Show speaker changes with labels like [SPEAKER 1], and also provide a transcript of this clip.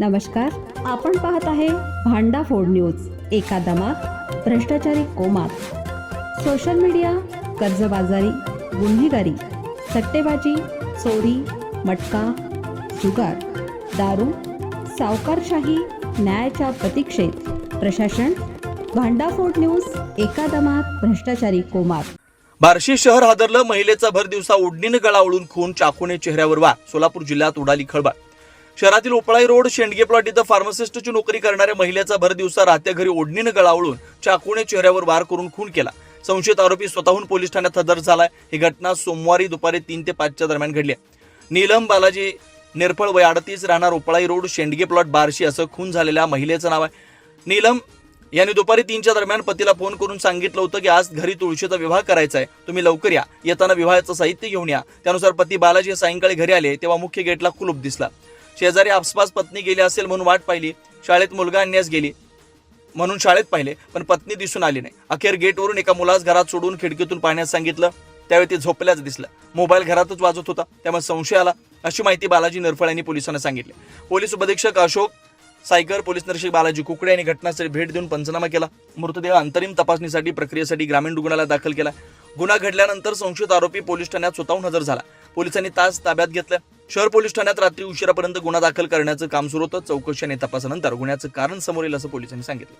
[SPEAKER 1] नमस्कार आपण पाहत आहे भांडा फोड न्यूज एका दमात भ्रष्टाचारी कोमात. सोशल मीडिया कर्जबाजारी गुन्हेगारी सट्टेबाजी चोरी मटका जुगार दारू सावकारशाही न्यायाच्या प्रतीक्षेत. प्रशासन भांडाफोड न्यूज एका दमात भ्रष्टाचारी कोमात.
[SPEAKER 2] बार्शी शहर हादरलं महिलेचा भर दिवसा ओढणीनं गळा ओळून खून चाकूने चेहऱ्यावर वार सोलापूर जिल्ह्यात उडाली खळबळ. शहरातील उपळाई रोड शेंडगे प्लॉट इथं फार्मासिस्टची नोकरी करणाऱ्या महिलेचा भर दिवसा राहत्या घरी ओढणीनं गळावळून चाकूने चेहऱ्यावर वार करून खून केला. संशयित आरोपी स्वतःहून पोलीस ठाण्यात हजर झालाय. ही घटना सोमवारी दुपारी तीन ते पाचच्या दरम्यान घडली आहे. नीलम बालाजी निरफळ वय अडतीस राहणार उपळाई रोड शेंडगे प्लॉट बार्शी असं खून झालेल्या महिलेचं नाव आहे. नीलम यांनी दुपारी तीनच्या दरम्यान पतीला फोन करून सांगितलं होतं की आज घरी तुळशीचा विवाह करायचा आहे तुम्ही लवकर या. येताना विवाहाचं साहित्य घेऊन या. त्यानुसार पती बालाजी सायंकाळी घरी आले तेव्हा मुख्य गेटला कुलूप दिसला. शेजारी आसपास पत्नी गेली असेल म्हणून वाट पाहिली. शाळेत मुलगा आणण्यास गेली म्हणून शाळेत पाहिले पण पत्नी दिसून आली नाही. अखेर गेटवरून एका मुलास घरात सोडून खिडकीतून पाहण्यास सांगितलं. त्यावेळी ते झोपल्याच दिसलं. मोबाईल घरातच वाजत होता. त्यामुळे संशय आला. अशी माहिती बालाजी नरफळ यांनी पोलिसांना सांगितली. पोलीस उपधीक्षक अशोक सायकर पोलीस निरीक्षक बालाजी कुकडे यांनी घटनास्थळी भेट देऊन पंचनामा केला. मृतदेह अंतरिम तपासणीसाठी प्रक्रियेसाठी ग्रामीण रुग्णालयात दाखल केला. गुन्हा घडल्यानंतर संशयित आरोपी पोलीस ठाण्यात स्वतःहून हजर झाला. पोलिसांनी तास ताब्यात घेतल्या शहर पोलीस ठाण्यात रात्री उशिरापर्यंत गुन्हा दाखल करण्याचं काम सुरू होतं. चौकशी आणि तपासानंतर गुन्ह्याचं कारण समोर येईल असं पोलिसांनी सांगितलं.